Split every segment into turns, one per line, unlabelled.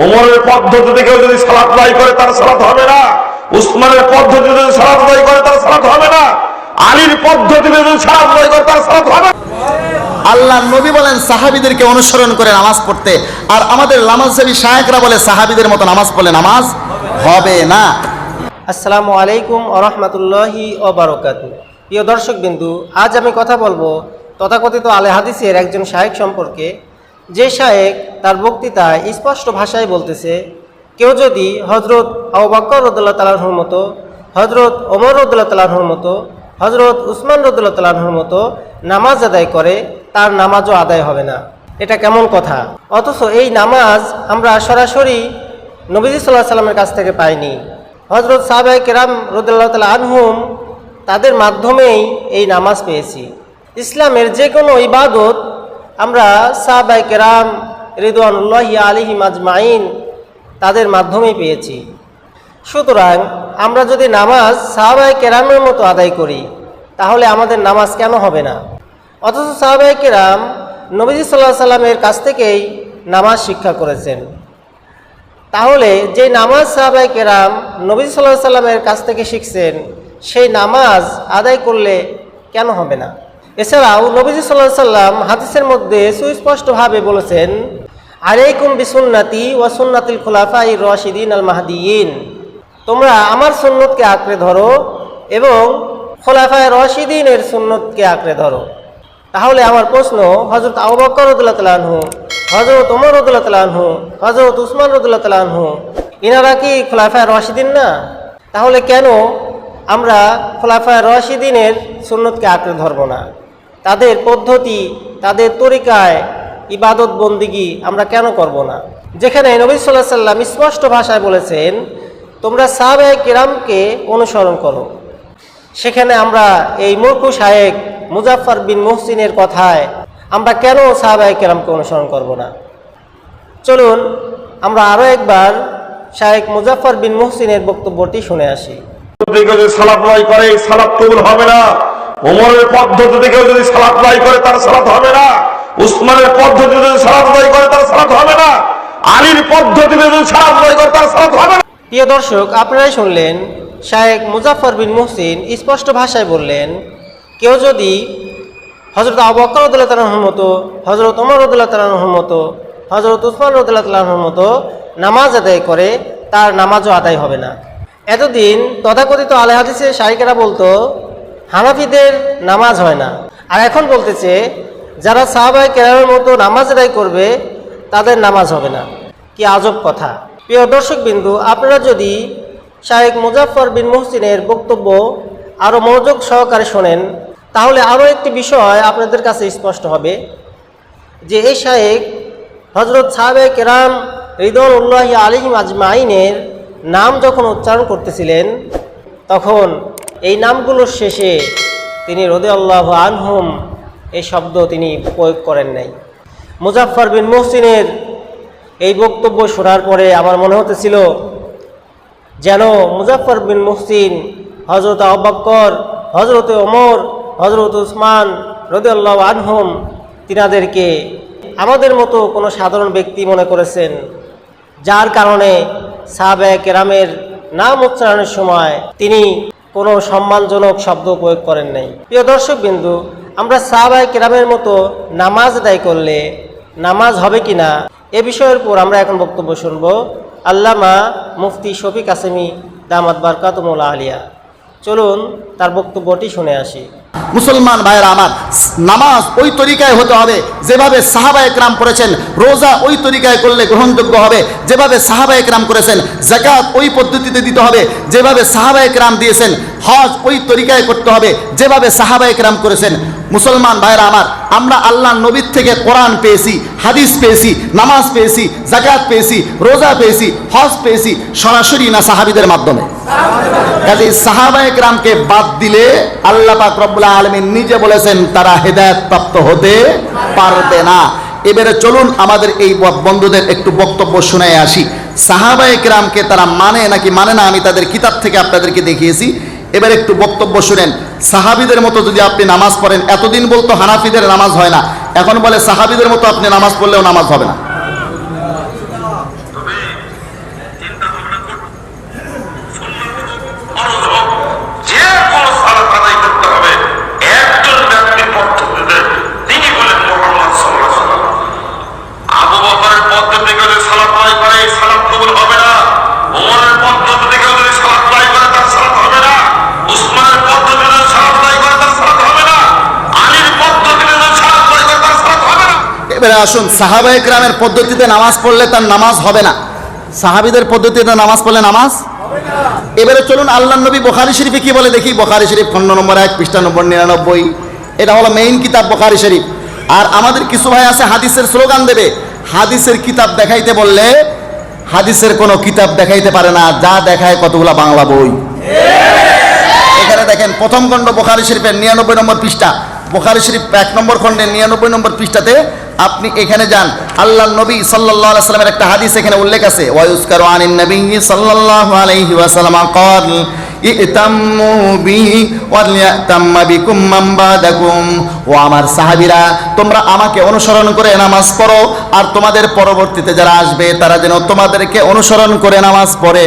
ওমরের পদ্ধতিতে কেউ যদি সালাত আদায় করে তার সালাত হবে না। উসমানের পদ্ধতিতে যদি সালাত আদায় করে তার সালাত হবে না। আলীর পদ্ধতিতে যদি সালাত আদায় করে তার সালাত হবে না।
আল্লাহ নবী বলেন সাহাবিদেরকে অনুসরণ করে নামাজ পড়তে। আর আমাদের নামাজসাবি শায়েকরা বলে সাহাবিদের মতো নামাজ পড়লে নামাজ হবে না।
আসসালামু আলাইকুম আরহামতুল্লাহি ওবরকাতু। প্রিয় দর্শক বিন্দু আজ আমি কথা বলব তথাকথিত আলে হাদিসের একজন শায়েক সম্পর্কে। যে শায়েক তার বক্তৃতায় স্পষ্ট ভাষায় বলতেছে, কেউ যদি হজরত আবু বকর রদুল্লাহ তালাহুর মতো হজরত ওমর রদুল্লাহ তালাহুর মতো হজরত উসমান রদুল্লাহ তালাহুর মতো নামাজ আদায় করে, তার নামাজও আদায় হবে না। এটা কেমন কথা? অথচ এই নামাজ আমরা সরাসরি নবীজি সাল্লাহ সাল্লামের কাছ থেকে পাইনি। হজরত সাহাবাই কেরাম রদুল্লাহ তালা আনহুম তাদের মাধ্যমেই এই নামাজ পেয়েছি। ইসলামের যে কোনো ইবাদত আমরা সাহাবাই কেরাম রিদওয়ানুল্লাহ আলিহি মাজমাইন তাদের মাধ্যমেই পেয়েছি। সুতরাং আমরা যদি নামাজ সাহাবাই কেরামের মতো আদায় করি, তাহলে আমাদের নামাজ কেন হবে না? অথচ সাহাবাই কেরাম নবীজি সাল্লাহ সাল্লামের কাছ থেকেই নামাজ শিক্ষা করেছেন। তাহলে যে নামাজ সাহাবাই কেরাম নবী সাল্লাহ সাল্লামের কাছ থেকে শিখছেন, সেই নামাজ আদায় করলে কেন হবে না? এছাড়াও নবীজি সাল্লাহ সাল্লাম হাদিসের মধ্যে সুস্পষ্টভাবে বলেছেন, আলাইকুম বিসুন্নাতি ওয়া সুন্নাতিল খুলাফাই রশিদিন আল মাহদিয়িন। তোমরা আমার সুন্নতকে আঁকড়ে ধরো এবং খোলাফায় রশিদিনের সুন্নতকে আঁকড়ে ধরো। তাহলে আমার প্রশ্ন হজরত আবু বকর রদুল্লাহ হজরত ওমর রদুল্লাহ হজরত উসমান রদুল্লাহ ইনারা কি খোলাফায় রশিদিন না? তাহলে কেন আমরা খোলাফায় রশিদিনের সুন্নতকে আঁকড়ে ধরবো না? তাদের পদ্ধতি, তাদের তরিকায় ইবাদত বন্দিগি আমরা কেন করব না? যেখানে নবী সাল্লাহ সাল্লাম স্পষ্ট ভাষায় বলেছেন, তোমরা সাহাবে কিরামকে অনুসরণ করো। সেখানে আমরা এই মূর্খু শায়েক মুজাফফর বিন মুহসিনের কথায় আমরা কেন সাহাবাই কেরামকে অনুসরণ করব না? চলুন, আমরা আরও একবার শায়েক মুজাফফর বিন মুহসিনের বক্তব্যটি শুনে আসি।
করে, সালাত কবুল হবে না। ওমরের পদ্ধতিতে কেউ যদি সালাত আদায় করে, তার সালাত হবে না। উসমানের পদ্ধতিতে যদি সালাত আদায় করে, তার সালাত হবে না। আলীর পদ্ধতিতে যদি সালাত আদায় করে, তার সালাত হবে না।
প্রিয় দর্শক, আপনারাই শুনলেন শায়েক মুজাফফর বিন মুহসিন স্পষ্ট ভাষায় বললেন, কেউ যদি হজরত আবু বকর রদুল্লাহ তালাহর মতো হজরত ওমর রদুল্লাহ তালাহর মতো হজরত উসমান রদুল্লাহ তালাহর মতো নামাজ আদায় করে, তার নামাজও আদায় হবে না। এতদিন তথাকথিত আলে হাদিসের শাহিকেরা বলতো হানাফিদের নামাজ হয় না। আর এখন বলতেছে, যারা সাহাবাই কেরামের মতো নামাজ আদায় করবে, তাদের নামাজ হবে না। কি আজব কথা। প্রিয় দর্শক বিন্দু আপনারা যদি শাহেক মুজাফফর বিন মুহসিনের বক্তব্য আরও মনোযোগ সহকারে শোনেন, তাহলে আরও একটি বিষয় আপনাদের কাছে স্পষ্ট হবে, যে এই শাহেক হজরত সাহাবে কেরাম রিদন উল্লাহ আলিম আজমাইনের নাম যখন উচ্চারণ করতেছিলেন, তখন এই নামগুলোর শেষে তিনি রদে আল্লাহ আনহুম এই শব্দ তিনি প্রয়োগ করেন নাই। মুজাফফর বিন মুহসিনের এই বক্তব্য শোনার পরে আমার মনে হতেছিল যেন মুজাফফর বিন মুহসিন হজরত আব্বাক্কর হজরত ওমর হজরত উসমান রদিয়াল্লাহ আনহুম তিনাদেরকে আমাদের মতো কোনো সাধারণ ব্যক্তি মনে করেছেন, যার কারণে সাহাবে কেরামের নাম উচ্চারণের সময় তিনি কোনো সম্মানজনক শব্দ প্রয়োগ করেন নাই। প্রিয় দর্শক বিন্দু আমরা সাহাবায় কেরামের মতো নামাজ দায়ী করলে নামাজ হবে কি না এ বিষয়ের উপর আমরা এখন বক্তব্য শুনব। আল্লামা মুফতি শফিক আসেমি দামাত বারকাতমুল আলিয়া। চলুন তার বক্তব্যটি শুনে আসি।
মুসলমান ভাইয়েরা আমার, নামাজ ওই তরিকায় হতে হবে, যেভাবে সাহাবা একরাম করেছেন, রোজা ওই তরিকায় করলে গ্রহণযোগ্য হবে, যেভাবে সাহাবা একরাম করেছেন জাকাত ওই পদ্ধতিতে দিতে হবে, যেভাবে সাহাবা একরাম দিয়েছেন, হজ ওই তরিকায় করতে হবে, যেভাবে সাহাবা একরাম করেছেন। মুসলমান ভাইয়েরা আমার, আমরা আল্লাহ নবীর থেকে কোরআন পেয়েছি, হাদিস পেয়েছি, নামাজ পেয়েছি জাকাত পেয়েছি, রোজা পেয়েছি, হজ পেয়েছি, সরাসরি না সাহাবিদের মাধ্যমে? কাজে সাহাবা একরামকে বাদ দিলে আল্লাহ পাক রব্বুল আলমিন নিজে বলেছেন, তারা হেদায়ত প্রাপ্ত হতে পারবে না। এবারে চলুন আমাদের এই বন্ধুদের একটু বক্তব্য শুনে আসি। সাহাবা একরামকে তারা মানে নাকি মানে না আমি তাদের কিতাব থেকে আপনাদেরকে দেখিয়েছি। এবার একটু বক্তব্য শুনেন। সাহাবিদের মতো যদি আপনি নামাজ পড়েন, এতদিন বলতো হানাফিদের নামাজ হয় না। এখন বলে সাহাবিদের মতো আপনি নামাজ পড়লেও নামাজ হবে না। এবারে আসুন। সাহাবা একরামের পদ্ধতিতে নামাজ পড়লে তার নামাজ হবে না। সাহাবিদের পদ্ধতিতে নামাজ পড়লে নামাজ এবারে চলুন আল্লাহ নবী বোখারি শরীফে কি বলে দেখি? বোখারি শরীফ খণ্ড নম্বর এক, পৃষ্ঠা নম্বর নিরানব্বই। এটা হলো মেইন কিতাব বোখারি শরীফ। আর আমাদের কিছু ভাই আছে, হাদিসের স্লোগান দেবে। হাদিসের কিতাব দেখাইতে বললে হাদিসের কোনো কিতাব দেখাইতে পারে না। যা দেখায় কতগুলা বাংলা বই। এখানে দেখেন, প্রথম খণ্ড বোখারি শরীফের নিরানব্বই নম্বর পৃষ্ঠা। বোখারি শরীফ এক নম্বর খণ্ডের নিরানব্বই নম্বর পৃষ্ঠাতে আপনি এখানে যান। আল্লাহ নবী সাল্লাহ সাল্লামের একটা হাদিস এখানে উল্লেখ আছে। ওয়ায়ুস্কার আনিন নবী সাল্লাহ আলহি ওয়াসালাম কল ও আমার সাহাবিরা, তোমরা আমাকে অনুসরণ করে নামাজ পড়ো, আর তোমাদের পরবর্তীতে যারা আসবে, তারা যেন তোমাদেরকে অনুসরণ করে নামাজ পড়ে।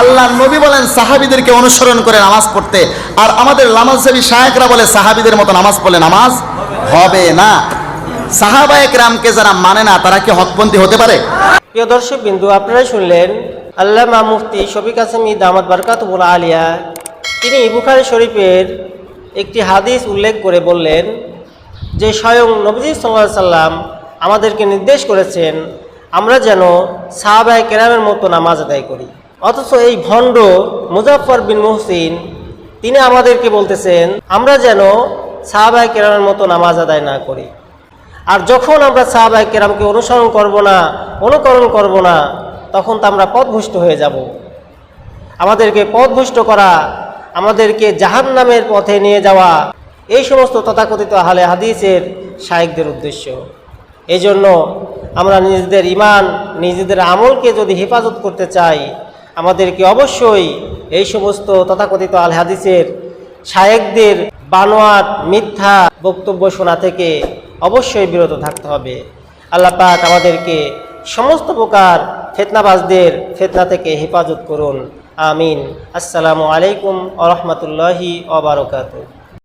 আল্লাহ নবী বলেন, সাহাবিদেরকে অনুসরণ করে নামাজ পড়তে। আর আমাদের লামাজ লামাজসাবি শায়করা বলে, সাহাবিদের মতো নামাজ পড়লে নামাজ হবে না। সাহাবায়ক রামকে যারা মানে না, তারা কি হকপন্থী হতে পারে?
প্রিয় দর্শক বিন্দু আপনারাই শুনলেন আল্লামা মুফতি শফিক আসমি দামাত বারকাতুল আলিয়া। তিনি বুখারি শরীফের একটি হাদিস উল্লেখ করে বললেন যে, স্বয়ং নবজি সাল্লাহ সাল্লাম আমাদেরকে নির্দেশ করেছেন, আমরা যেন সাহাবায় কেরামের মতো নামাজ আদায় করি। অথচ এই ভণ্ড মুজাফর বিন মোহসিন, তিনি আমাদেরকে বলতেছেন, আমরা যেন সাহাবায় কেরামের মতো নামাজ আদায় না করি। আর যখন আমরা সাহাবাই কেরামকে অনুসরণ করব না, অনুকরণ করব না, তখন তো আমরা পথভুষ্ট হয়ে যাব। আমাদেরকে পথভুষ্ট করা, আমাদেরকে জাহান নামের পথে নিয়ে যাওয়া, এই সমস্ত তথাকথিত হালে হাদিসের শায়েকদের উদ্দেশ্য। এই জন্য আমরা নিজেদের ইমান নিজেদের আমলকে যদি হেফাজত করতে চাই, আমাদেরকে অবশ্যই এই সমস্ত তথাকথিত আল হাদিসের শায়েকদের বানোয়াট মিথ্যা বক্তব্য শোনা থেকে অবশ্যই বিরত থাকতে হবে। আল্লাহ পাক আমাদেরকে সমস্ত প্রকার ফেতনাবাজদের ফেতনা থেকে হেফাজত করুন। আমিন। আসসালামু আলাইকুম আ রহমতুল্লাহি অবরকাত